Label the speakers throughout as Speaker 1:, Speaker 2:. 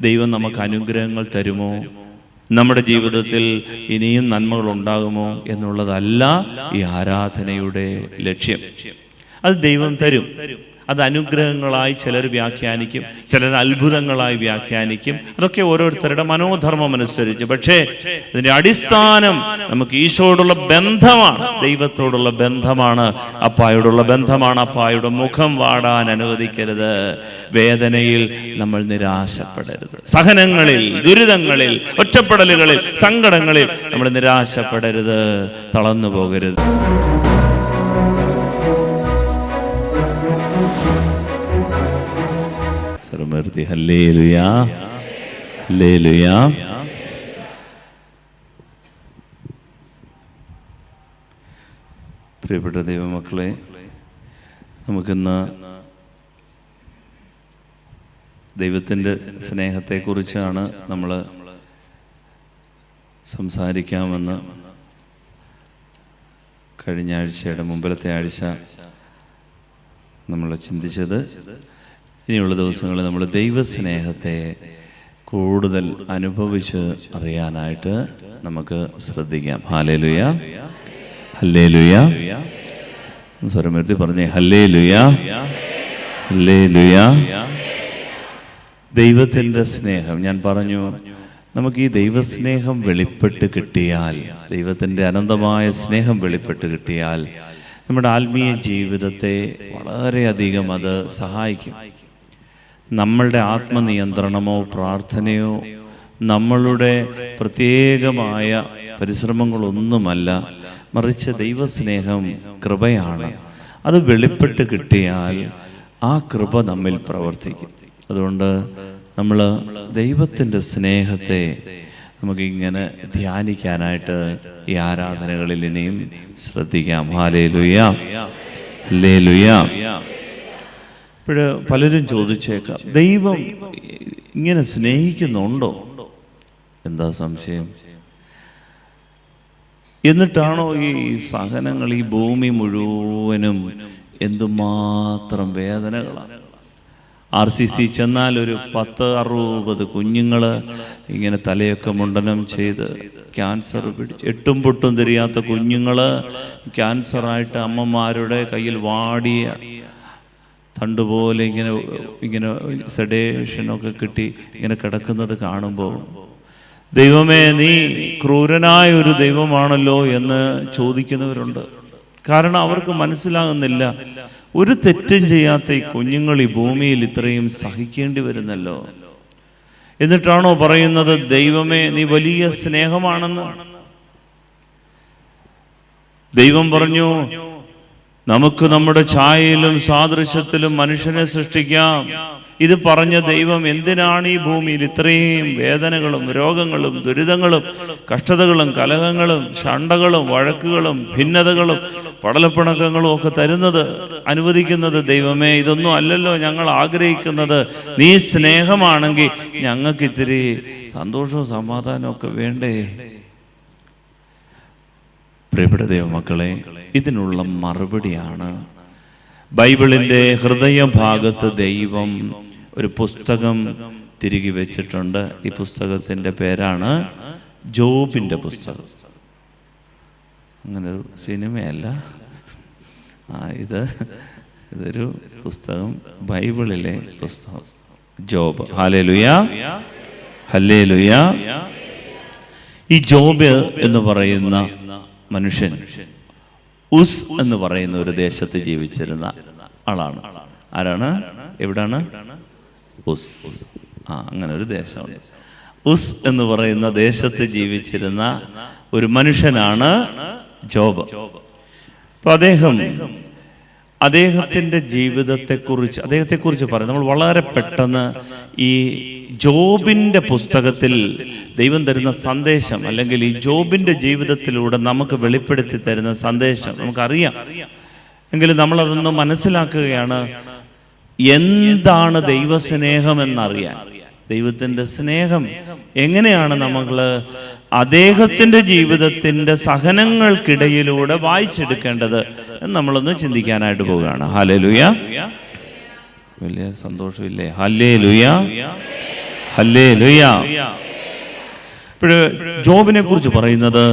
Speaker 1: ദൈവം നമുക്ക് അനുഗ്രഹങ്ങൾ തരുമോ? നമ്മുടെ ജീവിതത്തിൽ ഇനിയും നന്മകൾ ഉണ്ടാകുമോ എന്നുള്ളതല്ല ഈ ആരാധനയുടെ ലക്ഷ്യം. അത് ദൈവം തരും. അത് അനുഗ്രഹങ്ങളായി ചിലർ വ്യാഖ്യാനിക്കും ചിലർ അത്ഭുതങ്ങളായി വ്യാഖ്യാനിക്കും. അതൊക്കെ ഓരോരുത്തരുടെ മനോധർമ്മം അനുസരിച്ച്. പക്ഷേ അതിന്റെ അടിസ്ഥാനം നമുക്ക് ഈശോയോടുള്ള ബന്ധമാണ്. ദൈവത്തോടുള്ള ബന്ധമാണ്. അപ്പായോടുള്ള ബന്ധമാണ്. അപ്പായുടെ മുഖം വാടാൻ അനുവദിക്കരുത്. വേദനയിൽ നമ്മൾ നിരാശപ്പെടരുത്. സഹനങ്ങളിൽ ദുരിതങ്ങളിൽ ഒറ്റപ്പെടലുകളിൽ സങ്കടങ്ങളിൽ നമ്മൾ നിരാശപ്പെടരുത്. തളർന്നു പോകരുത്. ലുയാ ഹല്ലേ ലുയാ പ്രിയപ്പെട്ട ദൈവമക്കളെ നമുക്കിന്ന് ദൈവത്തിന്റെ സ്നേഹത്തെക്കുറിച്ചാണ് നമ്മൾ സംസാരിക്കാമെന്ന് കഴിഞ്ഞ ആഴ്ചയുടെ മുമ്പിലത്തെ ആഴ്ച നമ്മൾ ചിന്തിച്ചത്. ഇനിയുള്ള ദിവസങ്ങളിൽ നമ്മൾ ദൈവസ്നേഹത്തെ കൂടുതൽ അനുഭവിച്ച് അറിയാനായിട്ട് നമുക്ക് ശ്രദ്ധിക്കാം. ഹാലേ ലുയ ഹല്ലേ ലുയ സ്വരമേർത്തി പറഞ്ഞേ ഹല്ലേ ലുയ ഹല്ലേ ലുയ ദൈവത്തിന്റെ സ്നേഹം. ഞാൻ പറഞ്ഞു നമുക്ക് ഈ ദൈവസ്നേഹം വെളിപ്പെട്ട് കിട്ടിയാൽ ദൈവത്തിന്റെ അനന്തമായ സ്നേഹം വെളിപ്പെട്ട് കിട്ടിയാൽ നമ്മുടെ ആത്മീയ ജീവിതത്തെ വളരെയധികം അത് സഹായിക്കും. നമ്മളുടെ ആത്മനിയന്ത്രണമോ പ്രാർത്ഥനയോ നമ്മളുടെ പ്രത്യേകമായ പരിശ്രമങ്ങളൊന്നുമല്ല. മറിച്ച് ദൈവസ്നേഹം കൃപയാണ്. അത് വെളിപ്പെട്ട് കിട്ടിയാൽ ആ കൃപ നമ്മിൽ പ്രവർത്തിക്കും. അതുകൊണ്ട് നമ്മൾ ദൈവത്തിന്റെ സ്നേഹത്തെ നമുക്കിങ്ങനെ ധ്യാനിക്കാനായിട്ട് ഈ ആരാധനകളിൽ ഇനിയും ശ്രദ്ധിക്കാം. ഹാലേ ലുയാ ലേ ലുയാ ഇപ്പോഴ് പലരും ചോദിച്ചേക്കാം ദൈവം ഇങ്ങനെ സ്നേഹിക്കുന്നുണ്ടോ? എന്താ സംശയം? എന്നിട്ടാണോ ഈ സഹനങ്ങൾ ഈ ഭൂമി മുഴുവനും എന്തുമാത്രം വേദനകളാണ്? ആർ സി സി ചെന്നാൽ ഒരു പത്ത് അറുപത് കുഞ്ഞുങ്ങൾ ഇങ്ങനെ തലയൊക്കെ മുണ്ടനം ചെയ്ത് ക്യാൻസർ പിടിച്ച് എട്ടും പൊട്ടും തിരിയാത്ത കുഞ്ഞുങ്ങൾ ക്യാൻസറായിട്ട് അമ്മമാരുടെ കയ്യിൽ വാടിയ തണ്ടുപോലെ ഇങ്ങനെ ഇങ്ങനെ സെഡേഷനൊക്കെ കിട്ടി ഇങ്ങനെ കിടക്കുന്നത് കാണുമ്പോൾ ദൈവമേ നീ ക്രൂരനായ ഒരു ദൈവമാണല്ലോ എന്ന് ചോദിക്കുന്നവരുണ്ട്. കാരണം അവർക്ക് മനസ്സിലാകുന്നില്ല ഒരു തെറ്റും ചെയ്യാത്ത ഈ കുഞ്ഞുങ്ങൾ ഈ ഭൂമിയിൽ ഇത്രയും സഹിക്കേണ്ടി വരുന്നല്ലോ. എന്നിട്ടാണോ പറയുന്നത് ദൈവമേ നീ വലിയ സ്നേഹമാണെന്ന്? ദൈവം പറഞ്ഞു നമുക്ക് നമ്മുടെ ഛായയിലും സാദൃശ്യത്തിലും മനുഷ്യനെ സൃഷ്ടിക്കാം. ഇത് പറഞ്ഞ ദൈവം എന്തിനാണ് ഈ ഭൂമിയിൽ ഇത്രയും വേദനകളും രോഗങ്ങളും ദുരിതങ്ങളും കഷ്ടതകളും കലഹങ്ങളും ശണ്ടകളും വഴക്കുകളും ഭിന്നതകളും പടലപ്പിണക്കങ്ങളും ഒക്കെ തരുന്നത് അനുവദിക്കുന്നത് ദൈവമേ ഇതൊന്നും അല്ലല്ലോ ഞങ്ങൾ ആഗ്രഹിക്കുന്നത്. നീ സ്നേഹമാണെങ്കിൽ ഞങ്ങൾക്ക് ഇത്തിരി സന്തോഷവും സമാധാനവും ഒക്കെ വേണ്ടേ? പ്രിയപ്പെട്ട ദൈവമക്കളെ ഇതിനുള്ള മറുപടിയാണ്. ബൈബിളിന്റെ ഹൃദയഭാഗത്ത് ദൈവം ഒരു പുസ്തകം തിരികെ വെച്ചിട്ടുണ്ട്. ഈ പുസ്തകത്തിന്റെ പേരാണ് ജോബിന്റെ പുസ്തകം. അങ്ങനെ ഒരു സിനിമയല്ല. ആ ഇത് ഇതൊരു പുസ്തകം ബൈബിളിലെ പുസ്തകം. ജോബ്. ഹാലേ ലുയ ഹല്ലേ ലുയ ഈ ജോബ് എന്ന് പറയുന്ന മനുഷ്യൻ ഉസ് എന്ന് പറയുന്ന ഒരു ദേശത്ത് ജീവിച്ചിരുന്ന ആളാണ്. ആരാണ്? എവിടാണ്? ഉസ്. ആ അങ്ങനെ ഒരു ദേശമുണ്ട് ഉസ് എന്ന് പറയുന്ന ദേശത്ത് ജീവിച്ചിരുന്ന ഒരു മനുഷ്യനാണ് ജോബ്. അപ്പൊ അദ്ദേഹം അദ്ദേഹത്തിന്റെ ജീവിതത്തെക്കുറിച്ച് അദ്ദേഹത്തെക്കുറിച്ച് പറയും നമ്മൾ വളരെ പെട്ടെന്ന് ഈ ജോബിന്റെ പുസ്തകത്തിൽ ദൈവം തരുന്ന സന്ദേശം അല്ലെങ്കിൽ ഈ ജോബിന്റെ ജീവിതത്തിലൂടെ നമുക്ക് വെളിപ്പെടുത്തി തരുന്ന സന്ദേശം നമുക്കറിയാം. എങ്കിലും നമ്മളതൊന്ന് മനസ്സിലാക്കുകയാണ് എന്താണ് ദൈവസ്നേഹം എന്നറിയാൻ. ദൈവത്തിന്റെ സ്നേഹം എങ്ങനെയാണ് നമ്മൾ അദ്ദേഹത്തിന്റെ ജീവിതത്തിന്റെ സഹനങ്ങൾക്കിടയിലൂടെ വായിച്ചെടുക്കേണ്ടത് എന്ന് നമ്മളൊന്ന് ചിന്തിക്കാനായിട്ട് പോവുകയാണ്. ഹലേ ലുയ വലിയ സന്തോഷമില്ലേ? ഹല്ലേ ലുയ ഹല്ലേ ലുയ ജോബിനെ കുറിച്ച് പറയുന്നത്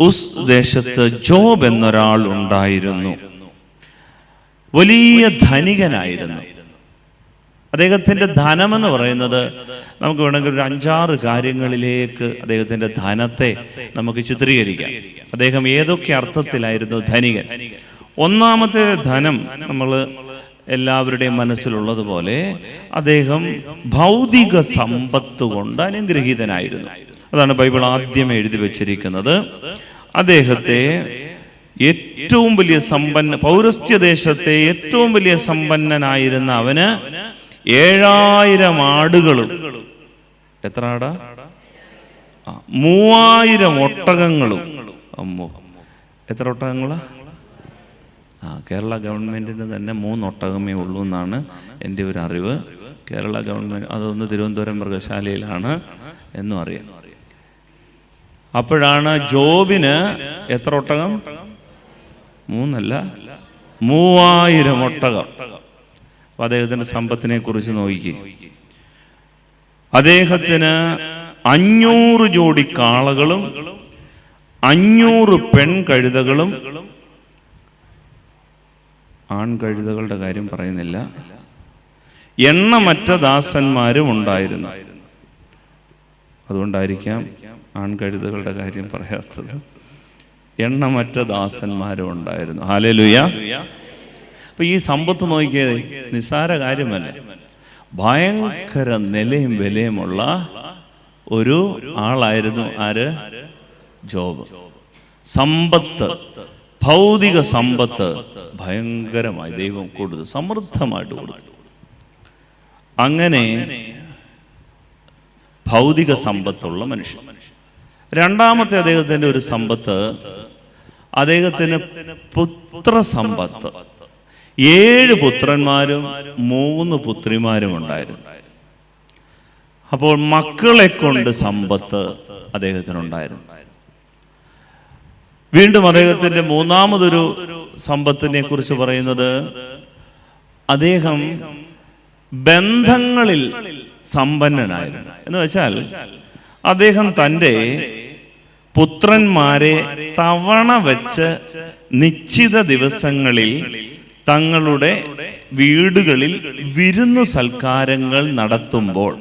Speaker 1: ഉസ് ദേശത്ത് ജോബ് എന്നൊരാൾ ഉണ്ടായിരുന്നു. വലിയ ധനികനായിരുന്നു. അദ്ദേഹത്തിന്റെ ധനമെന്ന് പറയുന്നത് നമുക്ക് വേണമെങ്കിൽ ഒരു അഞ്ചാറ് കാര്യങ്ങളിലേക്ക് അദ്ദേഹത്തിന്റെ ധനത്തെ നമുക്ക് ചിത്രീകരിക്കാം. അദ്ദേഹം ഏതൊക്കെ അർത്ഥത്തിലായിരുന്നു ധനികൻ? ഒന്നാമത്തെ ധനം നമ്മൾ എല്ലാവരുടെയും മനസ്സിലുള്ളതുപോലെ അദ്ദേഹം ഭൗതിക സമ്പത്ത് കൊണ്ട് അനുഗ്രഹീതനായിരുന്നു. അതാണ് ബൈബിൾ ആദ്യം എഴുതി വച്ചിരിക്കുന്നത്. അദ്ദേഹത്തെ ഏറ്റവും വലിയ സമ്പന്ന പൗരസ്ത്യ ദേശത്തെ ഏറ്റവും വലിയ സമ്പന്നനായിരുന്ന അവന് ഏഴായിരം ആടുകളും. എത്ര ആടാ? മൂവായിരം ഒട്ടകങ്ങളും. അമ്മോ. എത്ര ഒട്ടകങ്ങളാ? ആ കേരള ഗവൺമെന്റിന് തന്നെ മൂന്ന് ഒട്ടകമേ ഉള്ളൂ എന്നാണ് എന്റെ ഒരു അറിവ്. കേരള ഗവൺമെന്റ് അതൊന്ന് തിരുവനന്തപുരം മൃഗശാലയിലാണ് എന്നും അറിയാം. അപ്പോഴാണ് ജോബിന് എത്ര ഒട്ടകം? മൂന്നല്ല. മൂവായിരം ഒട്ടകം. അപ്പൊ അദ്ദേഹത്തിന്റെ സമ്പത്തിനെ കുറിച്ച് നോക്കി. അദ്ദേഹത്തിന് അഞ്ഞൂറ് ജോഡി കാളകളും അഞ്ഞൂറ് പെൺകഴുതകളും ആൺകഴുതകളുടെ കാര്യം പറയുന്നില്ല. എണ്ണമറ്റ ദാസന്മാരും ഉണ്ടായിരുന്നു. അതുകൊണ്ടായിരിക്കാം ആൺകഴുതകളുടെ കാര്യം പറയാത്തത്. എണ്ണമറ്റ ദാസന്മാരും ഉണ്ടായിരുന്നു. ഹാലലുയ അപ്പൊ ഈ സമ്പത്ത് നോക്കിയത് നിസ്സാര കാര്യമല്ല. ഭയങ്കര നിലയും വിലയുമുള്ള ഒരു ആളായിരുന്നു ആര്? ജോബ്. സമ്പത്ത് ഭൗതിക സമ്പത്ത് ഭയങ്കരമായി ദൈവം കൊടുത്തു സമൃദ്ധമായിട്ട് കൊടുത്തു. അങ്ങനെ ഭൗതിക സമ്പത്തുള്ള മനുഷ്യൻ. രണ്ടാമത്തെ അദ്ദേഹത്തിന്റെ ഒരു സമ്പത്ത് അദ്ദേഹത്തിന് പുത്ര സമ്പത്ത് ഏഴ് പുത്രന്മാരും മൂന്ന് പുത്രിമാരും ഉണ്ടായിരുന്നു. അപ്പോൾ മക്കളെ കൊണ്ട് സമ്പത്ത് അദ്ദേഹത്തിനുണ്ടായിരുന്നു. വീണ്ടും അദ്ദേഹത്തിന്റെ മൂന്നാമതൊരു സമ്പത്തിനെ കുറിച്ച് പറയുന്നത് അദ്ദേഹം ബന്ധങ്ങളിൽ സമ്പന്നനായിരുന്നു. എന്ന് വെച്ചാൽ അദ്ദേഹം തന്റെ പുത്രന്മാരെ തവണ വെച്ച് നിശ്ചിത ദിവസങ്ങളിൽ തങ്ങളുടെ വീടുകളിൽ വിരുന്നു സൽക്കാരങ്ങൾ നടത്തുമ്പോൾ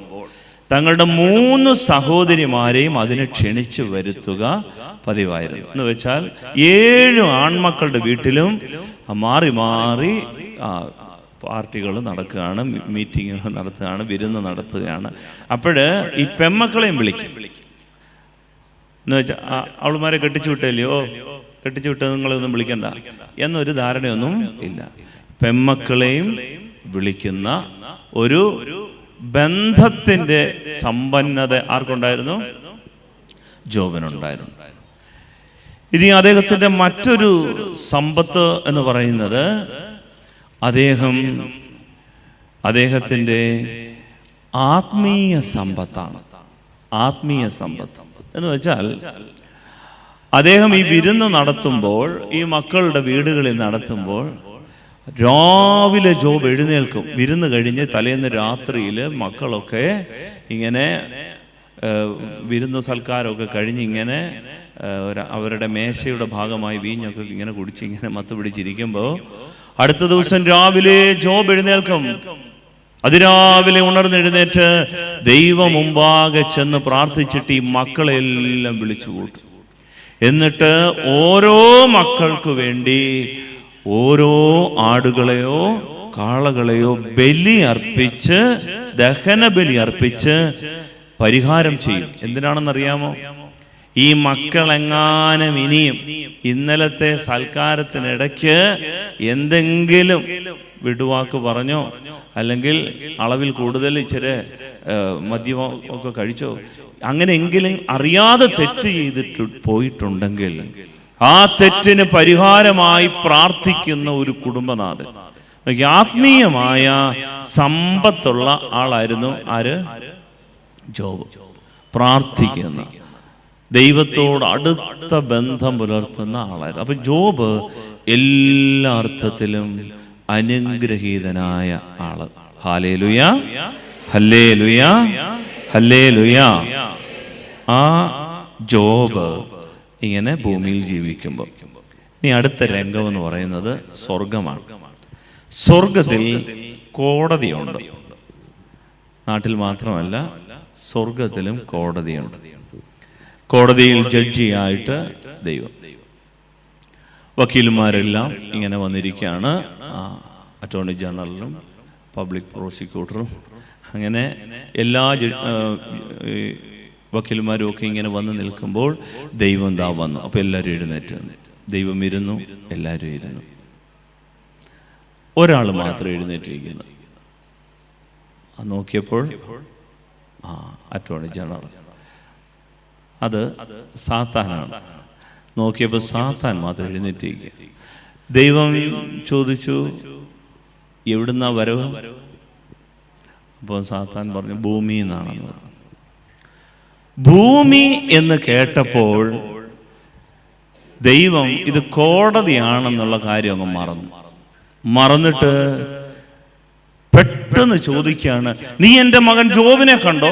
Speaker 1: തങ്ങളുടെ മൂന്ന് സഹോദരിമാരെയും അതിനെ ക്ഷണിച്ചു വരുത്തുക പതിവായിരുന്നു. എന്ന് വെച്ചാൽ ഏഴ് ആൺമക്കളുടെ വീട്ടിലും മാറി മാറി പാർട്ടികൾ നടക്കുകയാണ് മീറ്റിങ്ങുകൾ നടത്തുകയാണ് വിരുന്ന് നടത്തുകയാണ്. അപ്പോഴ് ഈ പെമ്മക്കളെയും വിളിക്കും. എന്ന് വെച്ചാൽ അവളുമാരെ കെട്ടിച്ചു വിട്ടല്ലയോ? കെട്ടിച്ചു വിട്ടത് നിങ്ങളൊന്നും വിളിക്കണ്ട. എന്നൊരു ധാരണയൊന്നും ഇല്ല. പെമ്മക്കളെയും വിളിക്കുന്ന ഒരു ബന്ധത്തിന്റെ സമ്പന്നത ആർക്കുണ്ടായിരുന്നു? ജോബിനുണ്ടായിരുന്നു. ഇനി അദ്ദേഹത്തിന്റെ മറ്റൊരു സമ്പത്ത് എന്ന് പറയുന്നത് അദ്ദേഹം അദ്ദേഹത്തിന്റെ ആത്മീയ സമ്പത്താണ്. ആത്മീയ സമ്പത്ത്. എന്ന് വെച്ചാൽ അദ്ദേഹം ഈ വിരുന്ന് നടത്തുമ്പോൾ ഈ മക്കളുടെ വീടുകളിൽ നടത്തുമ്പോൾ രാവിലെ ജോബ് എഴുന്നേൽക്കും. വിരുന്ന് കഴിഞ്ഞ് തലേന്ന് രാത്രിയിൽ മക്കളൊക്കെ ഇങ്ങനെ വിരുന്ന് സൽക്കാരമൊക്കെ കഴിഞ്ഞ് ഇങ്ങനെ അവരുടെ മേശയുടെ ഭാഗമായി വീഞ്ഞൊക്കെ ഇങ്ങനെ കുടിച്ച് ഇങ്ങനെ മത്ത് പിടിച്ചിരിക്കുമ്പോൾ അടുത്ത ദിവസം രാവിലെ ജോബ് എഴുന്നേൽക്കും. അതിരാവിലെ ഉണർന്നെഴുന്നേറ്റ് ദൈവം മുമ്പാകെ ചെന്ന് പ്രാർത്ഥിച്ചിട്ട് ഈ മക്കളെല്ലാം വിളിച്ചു കൂട്ടും എന്നിട്ട് ഓരോ മക്കൾക്ക് വേണ്ടി ഓരോ ആടുകളെയോ കാളകളെയോ ബലി അർപ്പിച്ച് ദഹന ബലി അർപ്പിച്ച് പരിഹാരം ചെയ്യും. എന്തിനാണെന്ന് അറിയാമോ ഈ മക്കളെങ്ങാനും ഇനിയും ഇന്നലത്തെ സൽക്കാരത്തിനിടയ്ക്ക് എന്തെങ്കിലും വിടുവാക്ക് പറഞ്ഞോ? അല്ലെങ്കിൽ അളവിൽ കൂടുതൽ ഇച്ചിരി മദ്യമോ ഒക്കെ കഴിച്ചോ? അങ്ങനെയെങ്കിലും അറിയാതെ തെറ്റ് ചെയ്തിട്ട് പോയിട്ടുണ്ടെങ്കിൽ ആ തെറ്റിന് പരിഹാരമായി പ്രാർത്ഥിക്കുന്ന ഒരു കുടുംബനാഥൻ. ആത്മീയമായ സമ്പത്തുള്ള ആളായിരുന്നു ആര്? ജോബ്. പ്രാർത്ഥിക്കുന്ന ദൈവത്തോട് അടുത്ത ബന്ധം പുലർത്തുന്ന ആളായിരുന്നു. അപ്പൊ ജോബ് എല്ലാ അർത്ഥത്തിലും അനുഗ്രഹീതനായ ആൾ. ഹാലേലുയ. ഹല്ലേലുയ. ഹല്ലേ ലുയാ ആ ജോബ് ഇങ്ങനെ ഭൂമിയിൽ ജീവിക്കുമ്പോൾ ഇനി അടുത്ത രംഗം എന്ന് പറയുന്നത് സ്വർഗമാണ് സ്വർഗത്തിൽ കോടതിയുണ്ട്. നാട്ടിൽ മാത്രമല്ല സ്വർഗത്തിലും കോടതിയുണ്ട്. കോടതിയിൽ ജഡ്ജിയായിട്ട് ദൈവം. വക്കീലുമാരെല്ലാം ഇങ്ങനെ വന്നിരിക്കുകയാണ്. അറ്റോർണി ജനറലും പബ്ലിക് പ്രോസിക്യൂട്ടറും അങ്ങനെ എല്ലാ വക്കീലുമാരും ഒക്കെ ഇങ്ങനെ വന്ന് നിൽക്കുമ്പോൾ ദൈവം ദാ വന്നു. അപ്പോൾ എല്ലാവരും എഴുന്നേറ്റ്. ദൈവം ഇരുന്നു എല്ലാവരും ഇരുന്നു. ഒരാൾ മാത്രം എഴുന്നേറ്റിരിക്കുന്നു. നോക്കിയപ്പോൾ ആ അറ്റോർണി ജനറൽ അത് സാത്താനാണ്. നോക്കിയപ്പോൾ സാത്താൻ മാത്രം എഴുന്നേറ്റിരിക്കുക. ദൈവം ചോദിച്ചു എവിടുന്നാ വരവ്? അപ്പോൾ സാത്താൻ പറഞ്ഞു ഭൂമി എന്നാണെന്ന് ഭൂമി എന്ന് കേട്ടപ്പോൾ ദൈവം ഇത് കോടതിയാണെന്നുള്ള കാര്യം അങ്ങ് മറന്നു. മറന്നിട്ട് പെട്ടെന്ന് ചോദിക്കുകയാണ് നീ എന്റെ മകൻ ജോബിനെ കണ്ടോ?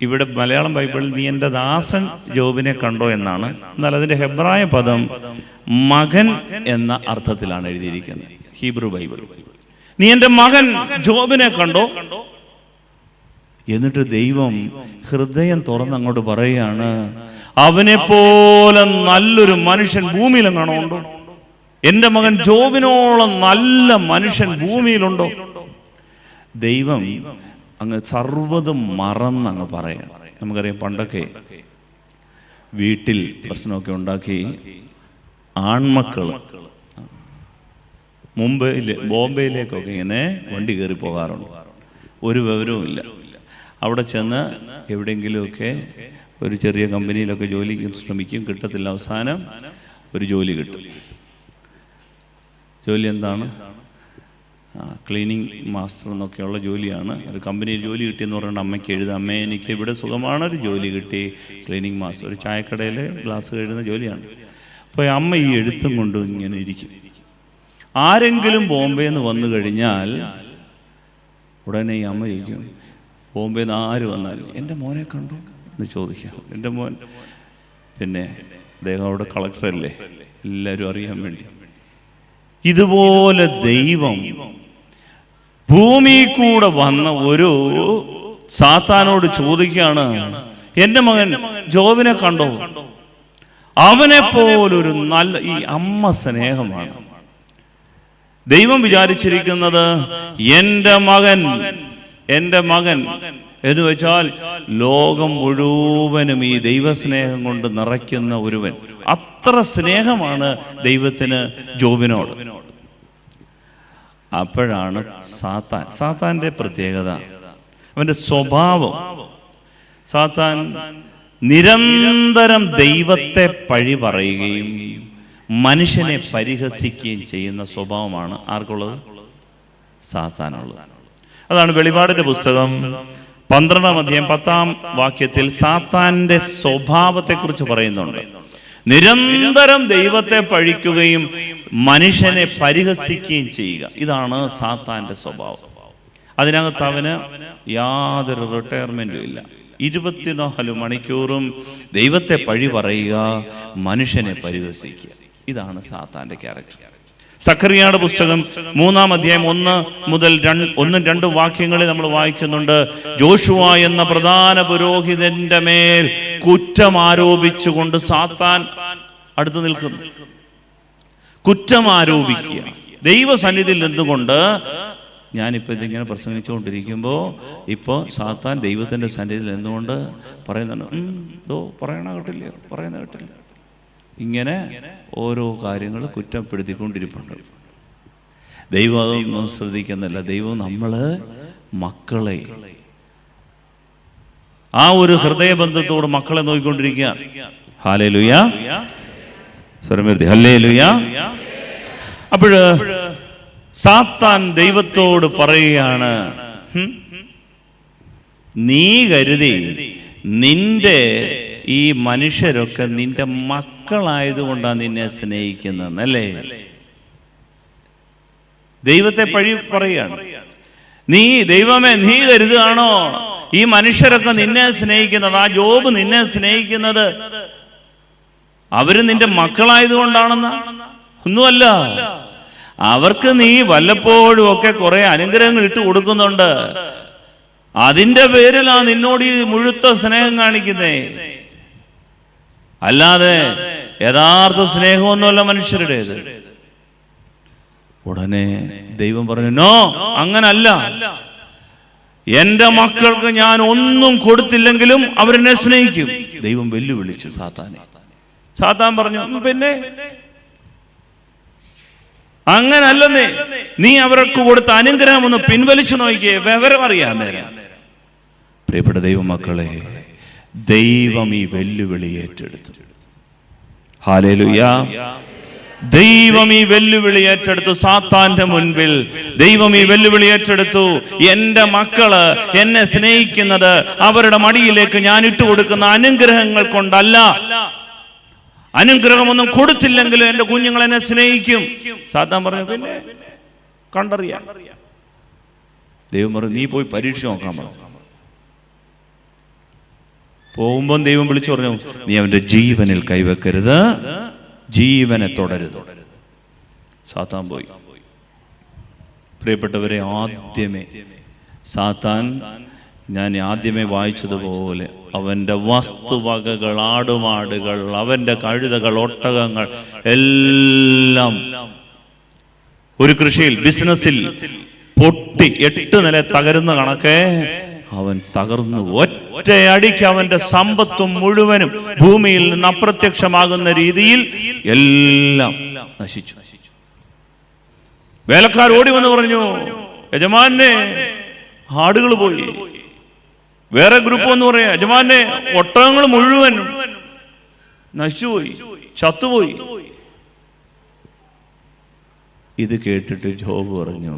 Speaker 1: ഇവിടെ മലയാളം ബൈബിളിൽ നീ എന്റെ ദാസൻ ജോബിനെ കണ്ടോ എന്നാണ്. എന്നാൽ അതിന്റെ ഹെബ്രായ പദം മകൻ എന്ന അർത്ഥത്തിലാണ് എഴുതിയിരിക്കുന്നത്. Hebrew Bible. നീ എന്റെ മകൻ ജോബിനെ കണ്ടോ? എന്നിട്ട് ദൈവം ഹൃദയം തുറന്ന് അങ്ങോട്ട് പറയുകയാണ് അവനെ പോലെ നല്ലൊരു മനുഷ്യൻ ഭൂമിയിൽ കാണുന്നുണ്ടോ. എന്റെ മകൻ ജോബിനോളം നല്ല മനുഷ്യൻ ഭൂമിയിലുണ്ടോ? ദൈവം അങ്ങ് സർവതും മറന്ന് അങ്ങ് പറയണം നമുക്കറിയാം പണ്ടൊക്കെ വീട്ടിൽ പ്രശ്നമൊക്കെ ഉണ്ടാക്കി ആൺമക്കൾ മുംബൈയിൽ ബോംബെയിലേക്കൊക്കെ ഇങ്ങനെ വണ്ടി കയറി പോകാറുണ്ട്. ഒരു വിവരവും ഇല്ല. അവിടെ ചെന്ന് എവിടെയെങ്കിലുമൊക്കെ ഒരു ചെറിയ കമ്പനിയിലൊക്കെ ജോലിക്ക് ശ്രമിക്കും കിട്ടത്തില്ല. അവസാനം ഒരു ജോലി കിട്ടും. ജോലി എന്താണ്? ക്ലീനിങ് മാസ്റ്റർ എന്നൊക്കെയുള്ള ജോലിയാണ്. ഒരു കമ്പനിയിൽ ജോലി കിട്ടിയെന്ന് പറയുന്നത് അമ്മയ്ക്ക് എഴുതുക അമ്മേ എനിക്ക് ഇവിടെ സുഖമാണ് ഒരു ജോലി കിട്ടി. ക്ലീനിങ് മാസ്റ്റർ ഒരു ചായക്കടയിൽ ഗ്ലാസ് കഴുകുന്ന ജോലിയാണ്. അപ്പോൾ അമ്മ ഈ എഴുത്തും കൊണ്ട് ഇങ്ങനെ ഇരിക്കും. ആരെങ്കിലും ബോംബെയിൽ വന്നു കഴിഞ്ഞാൽ ഉടനെ ഈ അമ്മ ചോദിക്കും ബോംബെയിൽ നിന്ന് ആര് വന്നാലും? എന്റെ മോനെ കണ്ടു. എന്ന് ചോദിക്കാം. എന്റെ മോൻ. പിന്നെ അദ്ദേഹം അവിടെ കളക്ടറല്ലേ എല്ലാവരും അറിയാൻ വേണ്ടി. ഇതുപോലെ ദൈവം ഭൂമി കൂടെ വന്ന ഒരു സാത്താനോട് ചോദിക്കുകയാണ് എന്റെ മകൻ ജോബിനെ കണ്ടോ? അവനെ പോലൊരു നല്ല ഈ അമ്മ സ്നേഹമാണ്. ദൈവം വിചാരിച്ചിരിക്കുന്നത് എന്റെ മകൻ എന്റെ മകൻ. എന്ന് വെച്ചാൽ ലോകം മുഴുവനും ഈ ദൈവസ്നേഹം കൊണ്ട് നിറയ്ക്കുന്ന ഒരുവൻ. അത്ര സ്നേഹമാണ് ദൈവത്തിന് ജോബിനോട്. അപ്പോഴാണ് സാത്താൻ സാത്താന്റെ പ്രത്യേകത. അവന്റെ സ്വഭാവം. സാത്താൻ നിരന്തരം ദൈവത്തെ പഴി പറയുകയും മനുഷ്യനെ പരിഹസിക്കുകയും ചെയ്യുന്ന സ്വഭാവമാണ് ആർക്കുള്ളത്? സാത്താനുള്ളത്. അതാണ് വെളിപാടിന്റെ പുസ്തകം പന്ത്രണ്ടാം അധ്യായം പത്താം വാക്യത്തിൽ സാത്താന്റെ സ്വഭാവത്തെക്കുറിച്ച് പറയുന്നുണ്ട്. നിരന്തരം ദൈവത്തെ പഴിക്കുകയും മനുഷ്യനെ പരിഹസിക്കുകയും ചെയ്യുക. ഇതാണ് സാത്താന്റെ സ്വഭാവം. അതിനകത്ത് അവന് യാതൊരു റിട്ടയർമെന്റും ഇല്ല. ഇരുപത്തിനാല് മണിക്കൂറും ദൈവത്തെ പഴി പറയുക മനുഷ്യനെ പരിഹസിക്കുക. ഇതാണ് സാത്താന്റെ ക്യാരക്ടർ സക്കറിയയുടെ പുസ്തകം മൂന്നാം അധ്യായം ഒന്ന് മുതൽ രണ്ട് ഒന്നും രണ്ടും വാക്യങ്ങളിൽ നമ്മൾ വായിക്കുന്നുണ്ട്. ജോഷുവ എന്ന പ്രധാന പുരോഹിതന്റെ മേൽ കുറ്റം ആരോപിച്ചുകൊണ്ട് സാത്താൻ അടുത്തു നിൽക്കുന്നു. കുറ്റം ആരോപിക്കുക ദൈവസന്നിധിയിൽ നിന്നുകൊണ്ട് ഞാനിപ്പോൾ ഇതിങ്ങനെ പ്രസംഗിച്ചുകൊണ്ടിരിക്കുമ്പോൾ ഇപ്പോൾ സാത്താൻ ദൈവത്തിന്റെ സന്നിധിയിൽ നിന്നുകൊണ്ട് പറയുന്നുണ്ട് ഓ പറയണ കേട്ടില്ല? പറയുന്ന കേട്ടില്ല? ഇങ്ങനെ ഓരോ കാര്യങ്ങൾ കുറ്റപ്പെടുത്തിക്കൊണ്ടിരിപ്പുണ്ട്. ദൈവം അതൊന്നും ശ്രദ്ധിക്കുന്നില്ല. ദൈവം നമ്മൾ മക്കളെ ആ ഒരു ഹൃദയബന്ധത്തോട് മക്കളെ നോക്കിക്കൊണ്ടിരിക്കുക. ഹാലേ ലുയ സ്വരമേർത്തി ഹല്ലേ ലുയ അപ്പോഴ് സാത്താൻ ദൈവത്തോട് പറയുകയാണ് നീ കരുതി നിന്റെ ഈ മനുഷ്യരൊക്കെ നിന്റെ മക്കളായതുകൊണ്ടാണ് നിന്നെ സ്നേഹിക്കുന്നത് അല്ലേ ദൈവത്തെ പഴി പറയുകയാണ് നീ ദൈവമേ നീ കരുതുകയാണോ? ഈ മനുഷ്യരൊക്കെ നിന്നെ സ്നേഹിക്കുന്നത് ആ ജോബ് നിന്നെ സ്നേഹിക്കുന്നത് അവർ നിന്റെ മക്കളായതുകൊണ്ടാണെന്ന? ഒന്നുമല്ല. അവർക്ക് നീ വല്ലപ്പോഴും ഒക്കെ കുറെ അനുഗ്രഹങ്ങൾ ഇട്ട് കൊടുക്കുന്നുണ്ട്. അതിന്റെ പേരിലാ നിന്നോട് ഈ മുഴുത്ത സ്നേഹം കാണിക്കുന്നേ. അല്ലാതെ യഥാർത്ഥ സ്നേഹമൊന്നുമല്ല മനുഷ്യരുടേത്. ഉടനെ ദൈവം പറഞ്ഞു നോ അങ്ങനല്ല. എന്റെ മക്കൾക്ക് ഞാൻ ഒന്നും കൊടുത്തില്ലെങ്കിലും അവരെന്നെ സ്നേഹിക്കും. ദൈവം വെല്ലുവിളിച്ചു സാത്താനെ. സാത്താൻ പറഞ്ഞു "ഉം, പിന്നെ? അങ്ങനല്ലെന്നേ നീ അവർക്ക് കൊടുത്ത അനുഗ്രഹം ഒന്ന് പിൻവലിച്ചു നോക്കിയേ വിവരം അറിയാൻ നേരം. പ്രിയപ്പെട്ട ദൈവമക്കളെ ദൈവം ഈ വെല്ലുവിളി ഏറ്റെടുത്തു. ഹാലേലുയാ ദൈവം ഈ വെല്ലുവിളി ഏറ്റെടുത്തു സാത്താന്റെ മുൻപിൽ. ദൈവം ഈ വെല്ലുവിളി ഏറ്റെടുത്തു. എന്റെ മക്കൾ എന്നെ സ്നേഹിക്കുന്നത് അവരുടെ മടിയിലേക്ക് ഞാൻ ഇട്ടുകൊടുക്കുന്ന അനുഗ്രഹങ്ങൾ കൊണ്ടല്ല. അനുഗ്രഹമൊന്നും കൊടുത്തില്ലെങ്കിലും എന്റെ കുഞ്ഞുങ്ങൾ എന്നെ സ്നേഹിക്കും. സാധാരണ പറഞ്ഞു പിന്നെ കണ്ടറിയാം. ദൈവം പറഞ്ഞു നീ പോയി പരീക്ഷ നോക്കാൻ പറഞ്ഞു പോകുമ്പം ദൈവം വിളിച്ചു പറഞ്ഞു നീ അവന്റെ ജീവനിൽ കൈവെക്കരുത്. ജീവനെ തുടരുത്. സാത്താൻ പോയി. പ്രിയപ്പെട്ടവരെ ആദ്യമേ സാത്താൻ ഞാൻ ആദ്യമേ വായിച്ചതുപോലെ അവന്റെ വസ്തുവകകൾ ആടുമാടുകൾ അവന്റെ കഴുതകൾ ഒട്ടകങ്ങൾ എല്ലാം ഒരു കൃഷിയിൽ ബിസിനസ്സിൽ പൊട്ടി എട്ട് നില തകരുന്ന കണക്കെ അവൻ തകർന്നു. ഒറ്റയടിക്ക് അവന്റെ സമ്പത്തും മുഴുവനും ഭൂമിയിൽ നിന്ന് അപ്രത്യക്ഷമാകുന്ന രീതിയിൽ എല്ലാം നശിച്ചു. വേലക്കാർ ഓടി വന്ന് പറഞ്ഞു യജമാനെ ആടുകൾ പോയി. വേറെ ഗ്രൂപ്പ് എന്ന് പറയാ യജമാനെ ഒട്ടകങ്ങൾ മുഴുവൻ നശിച്ചുപോയി ചത്തുപോയി. ഇത് കേട്ടിട്ട് ജോബ് പറഞ്ഞു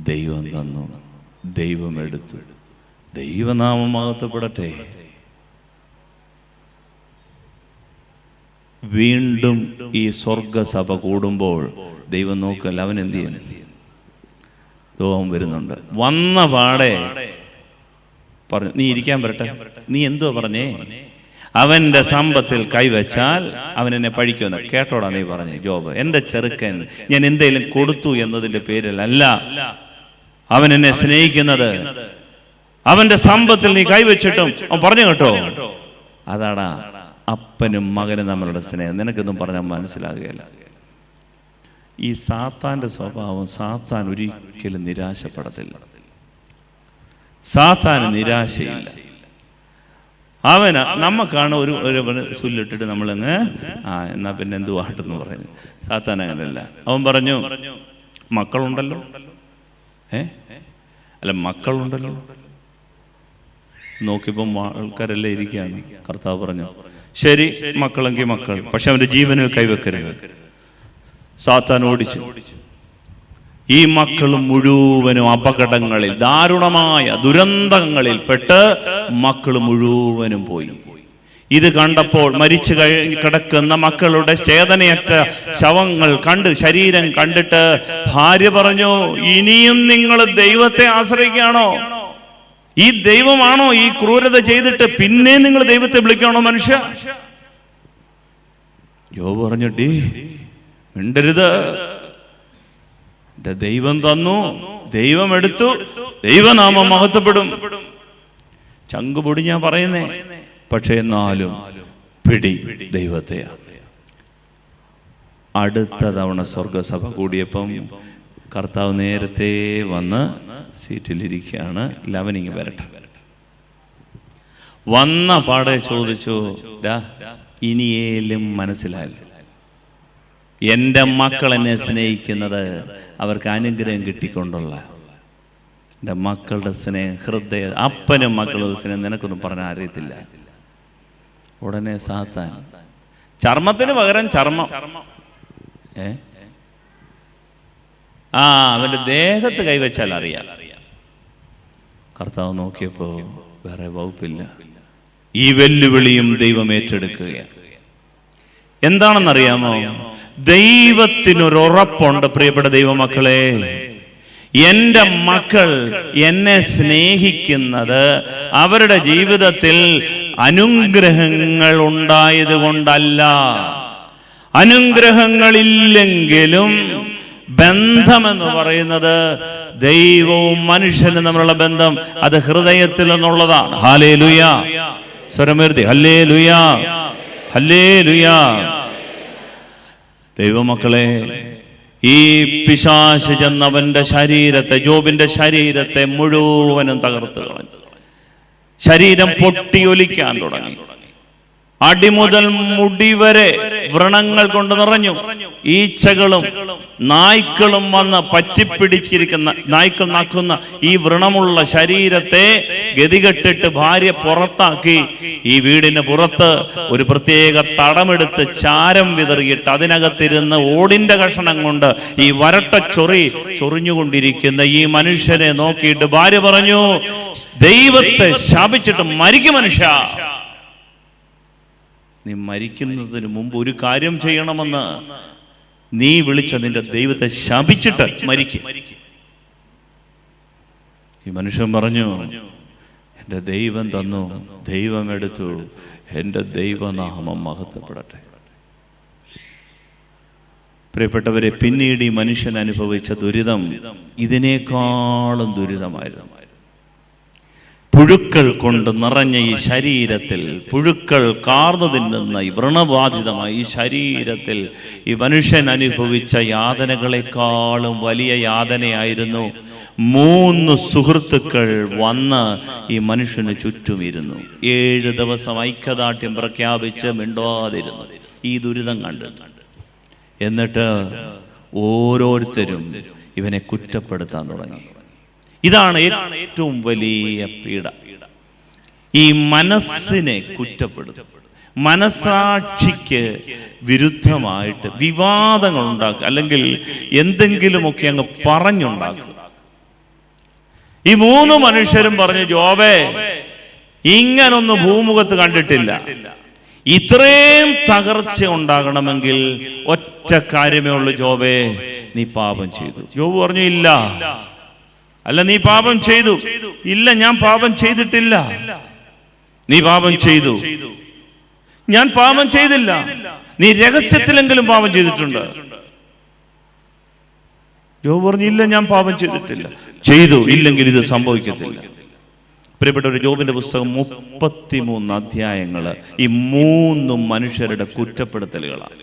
Speaker 1: ദൈവം തന്നു ദൈവം എടുത്തു ദൈവനാമം മഹത്വപ്പെടട്ടെ വീണ്ടും ഈ സ്വർഗസഭ കൂടുമ്പോൾ ദൈവം നോക്കല്ല അവൻ എന്ത് ചെയ്യും? ദോഹം വരുന്നുണ്ട്. വന്ന പാടെ പറഞ്ഞു നീ ഇരിക്കാൻ വരട്ടെ. നീ എന്തുവാ പറഞ്ഞേ? അവന്റെ സമ്പത്തിൽ കൈവച്ചാൽ അവൻ എന്നെ പഴിക്കുമെന്ന് കേട്ടോടാ നീ പറഞ്ഞു ജോബ്. എന്റെ ചെറുക്കൻ ഞാൻ എന്തെങ്കിലും കൊടുത്തു എന്നതിന്റെ പേരിലല്ല അവൻ എന്നെ സ്നേഹിക്കുന്നത്. അവന്റെ സമ്പത്തിൽ നീ കൈവച്ചിട്ടും അവൻ പറഞ്ഞു കേട്ടോ. അതാടാ അപ്പനും മകനും തമ്മിലുള്ള സ്നേഹം. നിനക്കൊന്നും പറഞ്ഞാൽ മനസ്സിലാകുകയില്ല. ഈ സാത്താന്റെ സ്വഭാവം സാത്താൻ ഒരിക്കലും നിരാശപ്പെടത്തില്ല. സാത്താന് നിരാശയില്ല. അവന നമുക്കാണ് ഒരു ഒരു സുല്ലിട്ടിട്ട് നമ്മളങ്ങ് ആ എന്നാ പിന്നെ എന്തു വാട്ടെന്ന് പറഞ്ഞു. സാത്താൻ അങ്ങനല്ല. അവൻ പറഞ്ഞു മക്കളുണ്ടല്ലോ. ഏ? അല്ല മക്കളുണ്ടല്ലോ. നോക്കിയപ്പം ആൾക്കാരെല്ലാം ഇരിക്കുകയാണ്. കർത്താവ് പറഞ്ഞു ശരി മക്കളെങ്കിൽ മക്കൾ പക്ഷെ അവന്റെ ജീവനിൽ കൈവെക്കരുത്. സാത്താൻ ഓടിച്ചു. ഈ മക്കൾ മുഴുവനും അപകടങ്ങളിൽ ദാരുണമായ ദുരന്തങ്ങളിൽ പെട്ട് മക്കൾ മുഴുവനും പോയി. ഇത് കണ്ടപ്പോൾ മരിച്ചു കഴിഞ്ഞ് കിടക്കുന്ന മക്കളുടെ ചേതനയറ്റ ശവങ്ങൾ കണ്ട് ശരീരം കണ്ടിട്ട് ഭാര്യ പറഞ്ഞു ഇനിയും നിങ്ങൾ ദൈവത്തെ ആശ്രയിക്കുകയാണോ? ഈ ദൈവമാണോ ഈ ക്രൂരത ചെയ്തിട്ട് പിന്നെ നിങ്ങൾ ദൈവത്തെ വിളിക്കണോ മനുഷ്യ? ജോ പറഞ്ഞു ഡി മിണ്ടരുത്. ദൈവം തന്നു ദൈവം എടുത്തു ദൈവനാമം മഹത്വപ്പെടും. ചങ്കുപൊടി ഞാൻ പറയുന്നേ പക്ഷെ എന്നാലും പിടി ദൈവത്തെയാ. അടുത്ത തവണ സ്വർഗസഭ കൂടിയപ്പം കർത്താവ് നേരത്തെ വന്ന് സീറ്റിലിരിക്കുകയാണ്. ലവനിങ് വരട്ടെ. വന്ന പാടെ ചോദിച്ചു "ഡാ, ഇനിയേലും മനസ്സിലായില്ല എന്റെ മക്കൾ എന്നെ സ്നേഹിക്കുന്നത് അവർക്ക് അനുഗ്രഹം കിട്ടിക്കൊണ്ടുള്ള എന്റെ മക്കളുടെ സ്നേഹം ഹൃദയ അപ്പനും മക്കളുടെ സ്നേഹം നിനക്കൊന്നും പറഞ്ഞാൽ അറിയത്തില്ല. ഉടനെ സാത്താൻ ചർമ്മത്തിന് പകരം ചർമ്മം. ഏ? ആ അവന്റെ ദേഹത്ത് കൈവച്ചാൽ അറിയാം. കർത്താവ് നോക്കിയപ്പോ വേറെ വകുപ്പില്ല. ഈ വെല്ലുവിളിയും ദൈവം ഏറ്റെടുക്കുകയാണ്. എന്താണെന്നറിയാമോ? ദൈവത്തിനൊരു ഉറപ്പുണ്ട് പ്രിയപ്പെട്ട ദൈവമക്കളെ. എന്റെ മക്കൾ എന്നെ സ്നേഹിക്കുന്നത് അവരുടെ ജീവിതത്തിൽ അനുഗ്രഹങ്ങൾ ഉണ്ടായത് കൊണ്ടല്ല അനുഗ്രഹങ്ങളില്ലെങ്കിലും ബന്ധമെന്ന് പറയുന്നത് ദൈവവും മനുഷ്യനും തമ്മിലുള്ള ബന്ധം അത് ഹൃദയത്തിൽ എന്നുള്ളതാണ് ഹാലേ ലുയാ സ്വരമേർത്തി ഹല്ലേ ലുയാ ഹല്ലേ ലുയ ദൈവമക്കളെ ഈ പിശാശ് ചെന്നവന്റെ ശരീരത്തെ ജോബിന്റെ ശരീരത്തെ മുഴുവനും തകർത്ത് കളഞ്ഞു. ശരീരം പൊട്ടിയൊലിക്കാൻ തുടങ്ങി. അടിമുതൽ മുടി വരെ വ്രണങ്ങൾ കൊണ്ട് നിറഞ്ഞു. ഈച്ചകളും നായ്ക്കളും വന്ന് പറ്റിപ്പിടിച്ചിരിക്കുന്ന നായ്ക്കൾ നാക്കുന്ന ഈ വ്രണമുള്ള ശരീരത്തെ ഗതികെട്ടിട്ട് ഭാര്യ പുറത്താക്കി ഈ വീടിന് പുറത്ത് ഒരു പ്രത്യേക തടമെടുത്ത് ചാരം വിതറിയിട്ട് അതിനകത്തിരുന്ന് ഓടിന്റെ കഷണം കൊണ്ട് ഈ വരട്ട ചൊറി ചൊറിഞ്ഞുകൊണ്ടിരിക്കുന്ന ഈ മനുഷ്യനെ നോക്കിയിട്ട് ഭാര്യ പറഞ്ഞു ദൈവത്തെ ശാപിച്ചിട്ട് മരിക്കും മനുഷ്യ. നീ മരിക്കുന്നതിന് മുമ്പ് ഒരു കാര്യം ചെയ്യണമെന്ന് നീ വിളിച്ച നിന്റെ ദൈവത്തെ ശപിച്ചിട്ട് മരിക്കും. ഈ മനുഷ്യൻ പറഞ്ഞു എന്റെ ദൈവം തന്നു ദൈവം എടുത്തു എന്റെ ദൈവനാമം മഹത്വപ്പെടട്ടെ. പ്രിയപ്പെട്ടവരെ പിന്നീട് ഈ മനുഷ്യൻ അനുഭവിച്ച ദുരിതം. ഇതിനേക്കാളും ദുരിതമായിരുന്നു. പുഴുക്കൾ കൊണ്ട് നിറഞ്ഞ ഈ ശരീരത്തിൽ പുഴുക്കൾ കാർന്നു തിന്നുന്ന ഈ വ്രണബാധിതമായ ഈ ശരീരത്തിൽ ഈ മനുഷ്യൻ അനുഭവിച്ച യാതനകളെക്കാളും വലിയ യാതനയായിരുന്നു. മൂന്ന് സുഹൃത്തുക്കൾ വന്ന് ഈ മനുഷ്യന് ചുറ്റുമിരുന്നു. ഏഴ് ദിവസം ഐക്യദാർഢ്യം പ്രഖ്യാപിച്ച് മിണ്ടാതിരുന്നു. ഈ ദുരിതം കണ്ടു. എന്നിട്ട് ഓരോരുത്തരും ഇവനെ കുറ്റപ്പെടുത്താൻ തുടങ്ങി. ഇതാണ് ഏറ്റവും വലിയ പീഡ. ഈ മനസ്സിനെ കുറ്റപ്പെടുത്തും. മനസാക്ഷിക്ക് വിരുദ്ധമായിട്ട് വിവാദങ്ങൾ ഉണ്ടാക്കുക അല്ലെങ്കിൽ എന്തെങ്കിലുമൊക്കെ അങ്ങ് പറഞ്ഞുണ്ടാക്കുക. ഈ മൂന്ന് മനുഷ്യരും പറഞ്ഞു ജോബേ ഇങ്ങനൊന്നും ഭൂമുഖത്ത് കണ്ടിട്ടില്ല. ഇത്രയും തകർച്ച ഉണ്ടാകണമെങ്കിൽ ഒറ്റ കാര്യമേ ഉള്ളൂ ജോബേ നീ പാപം ചെയ്തു. ജോബ് പറഞ്ഞു ഇല്ല. അല്ല നീ പാപം ചെയ്തു. ഇല്ല ഞാൻ പാപം ചെയ്തിട്ടില്ല. നീ പാപം ചെയ്തു. ഞാൻ പാപം ചെയ്തില്ല. നീ രഹസ്യത്തിലെങ്കിലും പാപം ചെയ്തിട്ടുണ്ട്. ജോബ് പറഞ്ഞു ഇല്ല ഞാൻ പാപം ചെയ്തിട്ടില്ല. ചെയ്തു ഇല്ലെങ്കിൽ ഇത് സംഭവിക്കത്തില്ല. പ്രിയപ്പെട്ട ഒരു ജോബിന്റെ പുസ്തകം മുപ്പത്തിമൂന്ന് അധ്യായങ്ങൾ ഈ മൂന്നും മനുഷ്യരുടെ കുറ്റപ്പെടുത്തലുകളാണ്.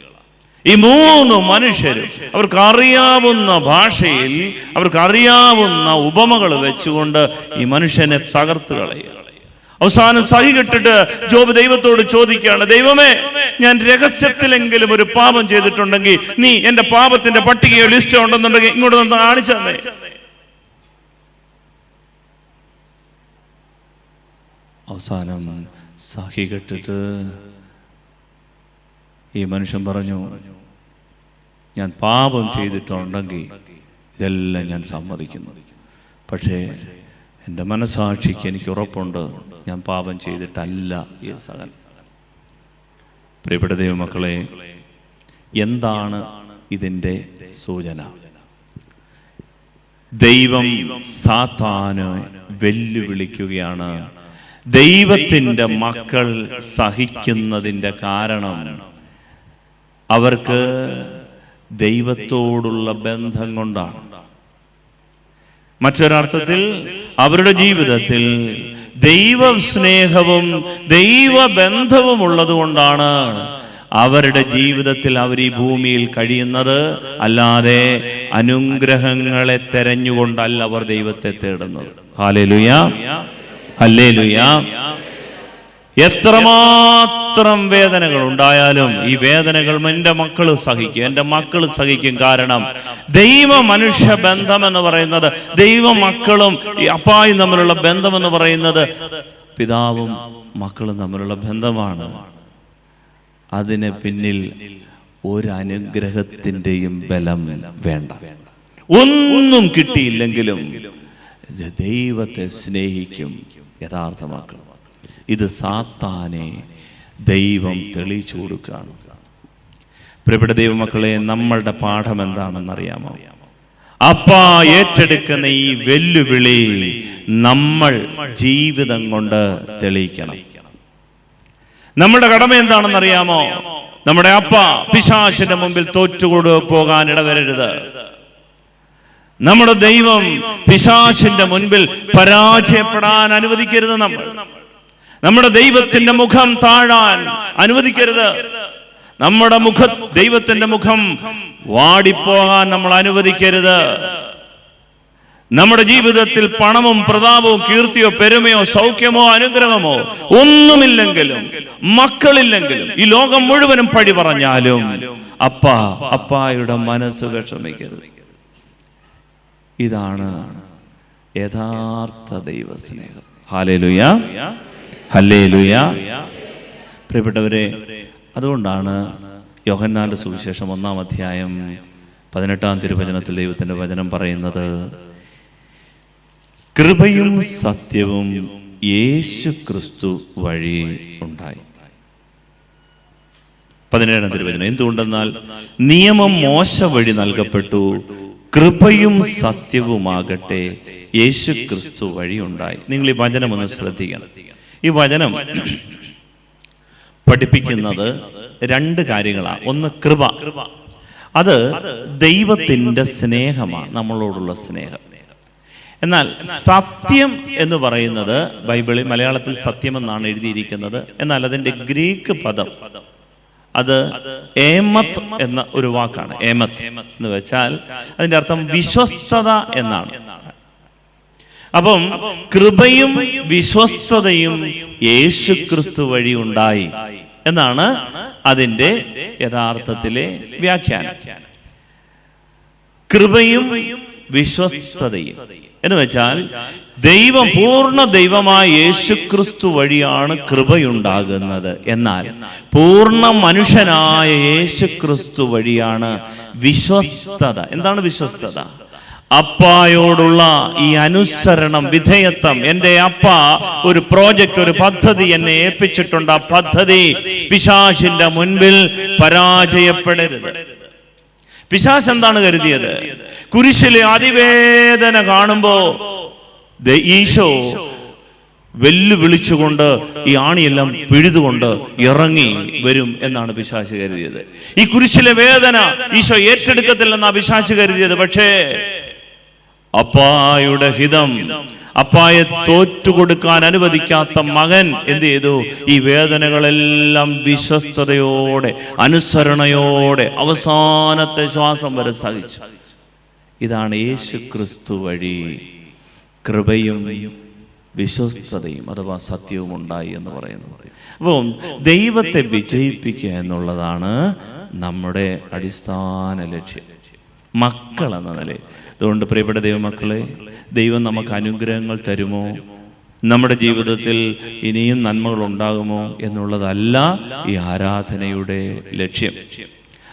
Speaker 1: ഈ മൂന്ന് മനുഷ്യരും അവർക്ക് അറിയാവുന്ന ഭാഷയിൽ അവർക്ക് അറിയാവുന്ന ഉപമകൾ വെച്ചുകൊണ്ട് ഈ മനുഷ്യനെ തകർത്ത് കളയുക. അവസാനം സഹി കെട്ടിട്ട് ജോബ് ദൈവത്തോട് ചോദിക്കുകയാണ് ദൈവമേ ഞാൻ രഹസ്യത്തിലെങ്കിലും ഒരു പാപം ചെയ്തിട്ടുണ്ടെങ്കിൽ നീ എന്റെ പാപത്തിന്റെ പട്ടികയോ ലിസ്റ്റോ ഉണ്ടെന്നുണ്ടെങ്കിൽ ഇങ്ങോട്ട് നിന്ന് കാണിച്ചു തന്നെ. അവസാനം സഹി കെട്ടിട്ട് ഈ മനുഷ്യൻ പറഞ്ഞു ഞാൻ പാപം ചെയ്തിട്ടുണ്ടെങ്കിൽ ഇതെല്ലാം ഞാൻ സമ്മതിക്കുന്നു. പക്ഷേ എന്റെ മനസാക്ഷിക്ക് എനിക്ക് ഉറപ്പുണ്ട് ഞാൻ പാപം ചെയ്തിട്ടല്ല ഈ സകൽ പ്രിയപ്പെട്ട ദൈവമക്കളെ എന്താണ് ഇതിന്റെ സൂചന? ദൈവം സാത്താന് വെല്ലുവിളിക്കുകയാണ്. ദൈവത്തിന്റെ മക്കൾ സഹിക്കുന്നതിന്റെ കാരണം അവർക്ക് ദൈവത്തോടുള്ള ബന്ധം കൊണ്ടാണ്. മറ്റൊരർത്ഥത്തിൽ അവരുടെ ജീവിതത്തിൽ ദൈവ സ്നേഹവും ദൈവ ബന്ധവും ഉള്ളതുകൊണ്ടാണ് അവരുടെ ജീവിതത്തിൽ അവർ ഈ ഭൂമിയിൽ കഴിയുന്നത്. അല്ലാതെ അനുഗ്രഹങ്ങളെ തെരഞ്ഞുകൊണ്ടല്ല അവർ ദൈവത്തെ തേടുന്നത്. Hallelujah hallelujah. എത്രമാത്രം വേദനകൾ ഉണ്ടായാലും ഈ വേദനകൾ എന്റെ മക്കൾ സഹിക്കും എന്റെ മക്കൾ സഹിക്കും. കാരണം ദൈവ മനുഷ്യ ബന്ധം എന്ന് പറയുന്നത് ദൈവ മക്കളും ഈ അപ്പായും തമ്മിലുള്ള ബന്ധം എന്ന് പറയുന്നത് പിതാവും മക്കളും തമ്മിലുള്ള ബന്ധമാണ്. അതിന് പിന്നിൽ ഒരനുഗ്രഹത്തിന്റെയും ബലം വേണ്ട. ഒന്നും കിട്ടിയില്ലെങ്കിലും ദൈവത്തെ സ്നേഹിക്കും യഥാർത്ഥമാക്കണം. ഇത് സാത്താനെ ദൈവം തെളിയിച്ചു കൊടുക്കുകയാണ്. പ്രിയപ്പെട്ട ദൈവമക്കളെ നമ്മളുടെ പാഠം എന്താണെന്നറിയാമോ? അപ്പ ഏറ്റെടുക്കുന്ന ഈ വെല്ലുവിളി നമ്മൾ ജീവിതം കൊണ്ട് തെളിയിക്കണം. നമ്മുടെ കടമ എന്താണെന്നറിയാമോ? നമ്മുടെ അപ്പ പിശാശിന്റെ മുമ്പിൽ തോറ്റുകൊടു പോകാൻ ഇടവരരുത്. നമ്മുടെ ദൈവം പിശാശിന്റെ മുൻപിൽ പരാജയപ്പെടാൻ അനുവദിക്കരുത് നമ്മൾ. നമ്മുടെ ദൈവത്തിന്റെ മുഖം താഴാൻ അനുവദിക്കരുത്. നമ്മുടെ മുഖ ദൈവത്തിന്റെ മുഖം വാടിപ്പോകാൻ നമ്മൾ അനുവദിക്കരുത്. നമ്മുടെ ജീവിതത്തിൽ പണവും പ്രതാപവും കീർത്തിയോ പെരുമയോ സൗഖ്യമോ അനുഗ്രഹമോ ഒന്നുമില്ലെങ്കിലും മക്കളില്ലെങ്കിലും ഈ ലോകം മുഴുവനും പഴി പറഞ്ഞാലും അപ്പ അപ്പായുടെ മനസ്സ് വിഷമിക്കരുത്. ഇതാണ് യഥാർത്ഥ ദൈവസ്നേഹം. Hallelujah hallelujah. പ്രിയപ്പെട്ടവരെ അതുകൊണ്ടാണ് യോഹന്നാന്റെ സുവിശേഷം ഒന്നാം അധ്യായം പതിനെട്ടാം തിരുവചനത്തിൽ ദൈവത്തിന്റെ വചനം പറയുന്നത് കൃപയും സത്യവും യേശു ക്രിസ്തു വഴി ഉണ്ടായി. പതിനേഴാം തിരുവചനം എന്തുകൊണ്ടെന്നാൽ നിയമം മോശ വഴി നൽകപ്പെട്ടു കൃപയും സത്യവുമാകട്ടെ യേശു ക്രിസ്തു വഴി ഉണ്ടായി. നിങ്ങൾ ഈ വചനം ഒന്ന് ശ്രദ്ധിക്കണം. ഈ വചനം പഠിപ്പിക്കുന്നത് രണ്ട് കാര്യങ്ങളാണ്. ഒന്ന് കൃപ. അത് ദൈവത്തിന്റെ സ്നേഹമാണ് നമ്മളോടുള്ള സ്നേഹം. എന്നാൽ സത്യം എന്ന് പറയുന്നത് ബൈബിളിൽ മലയാളത്തിൽ സത്യം എന്നാണ് എഴുതിയിരിക്കുന്നത്. എന്നാൽ അതിന്റെ ഗ്രീക്ക് പദം അത് ഏമത്ത് എന്ന ഒരു വാക്കാണ്. ഏമത്ത് എന്ന് വെച്ചാൽ അതിന്റെ അർത്ഥം വിശ്വസ്തത എന്നാണ്. അപ്പം കൃപയും വിശ്വസ്തതയും യേശു ക്രിസ്തു വഴി ഉണ്ടായി എന്നാണ് അതിന്റെ യഥാർത്ഥത്തിലെ വ്യാഖ്യാനം. കൃപയും വിശ്വസ്തതയും. എന്ന് വെച്ചാൽ ദൈവം പൂർണ ദൈവമായ യേശുക്രിസ്തു വഴിയാണ് കൃപയുണ്ടാകുന്നത് എന്നാൽ പൂർണ മനുഷ്യനായ യേശുക്രിസ്തു വഴിയാണ് വിശ്വസ്തത. എന്താണ് വിശ്വസ്തത? അപ്പായോടുള്ള ഈ അനുസരണം വിധേയത്വം എന്റെ അപ്പ ഒരു പ്രോജക്റ്റ് ഒരു പദ്ധതി എന്നെ ഏൽപ്പിച്ചിട്ടുണ്ട്. ആ പദ്ധതി പിശാശിന്റെ മുൻപിൽ പരാജയപ്പെടരുത്. പിശാശ് എന്താണ് കരുതിയത്? കുരിശിലെ അതിവേദന കാണുമ്പോ ഈശോ വെല്ലുവിളിച്ചുകൊണ്ട് ഈ ആണിയെല്ലാം പിഴുതുകൊണ്ട് ഇറങ്ങി വരും എന്നാണ് പിശാശ് കരുതിയത്. ഈ കുരിശിലെ വേദന ഈശോ ഏറ്റെടുക്കത്തില്ലെന്നാ പിശാശ് കരുതിയത്. പക്ഷേ അപ്പായുടെ ഹിതം. അപ്പായെ തോറ്റുകൊടുക്കാൻ അനുവദിക്കാത്ത മകൻ എന്ത് ചെയ്തു? ഈ വേദനകളെല്ലാം വിശ്വസ്തയോടെ അനുസരണയോടെ അവസാനത്തെ ശ്വാസം വരെ സഹിച്ചു. ഇതാണ് യേശു ക്രിസ്തു വഴി കൃപയും വിശ്വസ്തതയും അഥവാ സത്യവും ഉണ്ടായി എന്ന് പറയുന്നത്. അപ്പം ദൈവത്തെ വിജയിപ്പിക്കുക എന്നുള്ളതാണ് നമ്മുടെ അടിസ്ഥാന ലക്ഷ്യം. മക്കൾ എന്ന നിലയിൽ അതുകൊണ്ട് പ്രിയപ്പെട്ട ദൈവമക്കളെ ദൈവം നമുക്ക് അനുഗ്രഹങ്ങൾ തരുമോ? നമ്മുടെ ജീവിതത്തിൽ ഇനിയും നന്മകൾ ഉണ്ടാകുമോ എന്നുള്ളതല്ല ഈ ആരാധനയുടെ ലക്ഷ്യം.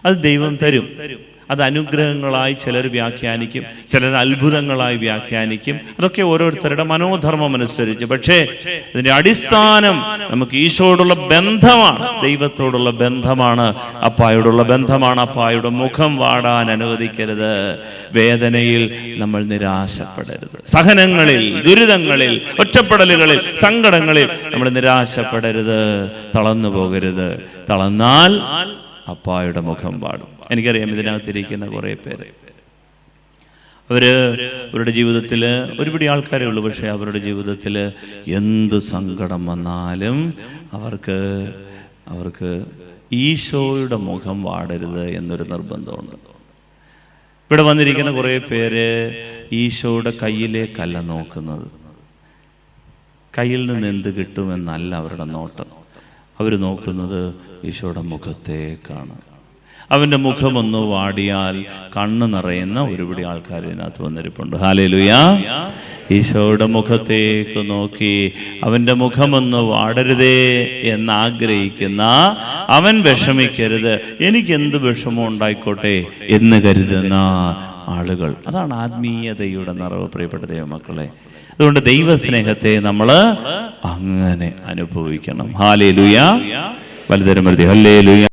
Speaker 1: അത് ദൈവം തരും. അത് അനുഗ്രഹങ്ങളായി ചിലർ വ്യാഖ്യാനിക്കും ചിലർ അത്ഭുതങ്ങളായി വ്യാഖ്യാനിക്കും. അതൊക്കെ ഓരോരുത്തരുടെ മനോധർമ്മം അനുസരിച്ച്. പക്ഷേ ഇതിന്റെ അടിസ്ഥാനം നമുക്ക് ഈശോയോടുള്ള ബന്ധമാണ്. ദൈവത്തോടുള്ള ബന്ധമാണ്. അപ്പായോടുള്ള ബന്ധമാണ്. അപ്പായുടെ മുഖം വാടാൻ അനുവദിക്കരുത്. വേദനയിൽ നമ്മൾ നിരാശപ്പെടരുത്. സഹനങ്ങളിൽ ദുരിതങ്ങളിൽ ഒറ്റപ്പെടലുകളിൽ സങ്കടങ്ങളിൽ നമ്മൾ നിരാശപ്പെടരുത്. തളർന്നു പോകരുത്. തളർന്നാൽ അപ്പായുടെ മുഖം പാടും എനിക്കറിയാം ഇതിനകത്തിരിക്കുന്ന കുറേ പേര്. അവർ അവരുടെ ജീവിതത്തിൽ ഒരുപിടി ആൾക്കാരേ ഉള്ളൂ. പക്ഷേ അവരുടെ ജീവിതത്തിൽ എന്ത് സങ്കടം വന്നാലും അവർക്ക് അവർക്ക് ഈശോയുടെ മുഖം വാടരുത് എന്നൊരു നിർബന്ധമുണ്ട്. ഇവിടെ വന്നിരിക്കുന്ന കുറേ പേര് ഈശോയുടെ കയ്യിലേക്കല്ല നോക്കുന്നത്. കയ്യിൽ നിന്ന് എന്ത് കിട്ടുമെന്നല്ല അവരുടെ നോട്ടം. അവർ നോക്കുന്നത് ഈശോയുടെ മുഖത്തേക്കാണ്. അവന്റെ മുഖമൊന്ന് വാടിയാൽ കണ്ണ് നിറയുന്ന ഒരുപിടി ആൾക്കാർ ഇതിനകത്ത് വന്നിരിപ്പുണ്ട്. ഹാലയിലുയാ ഈശോയുടെ മുഖത്തേക്ക് നോക്കി അവന്റെ മുഖമൊന്ന് വാടരുതേ എന്നാഗ്രഹിക്കുന്ന അവൻ വിഷമിക്കരുത്. എനിക്കെന്ത് വിഷമം ഉണ്ടായിക്കോട്ടെ എന്ന് കരുതുന്ന ആളുകൾ. അതാണ് ആത്മീയതയുടെ നിറവ് പ്രിയപ്പെട്ട ദൈവമക്കളെ. അതുകൊണ്ട് ദൈവസ്നേഹത്തെ നമ്മൾ അങ്ങനെ അനുഭവിക്കണം. ഹാലേ ലുയ വലുതരം ഹല്ലേ ലുയ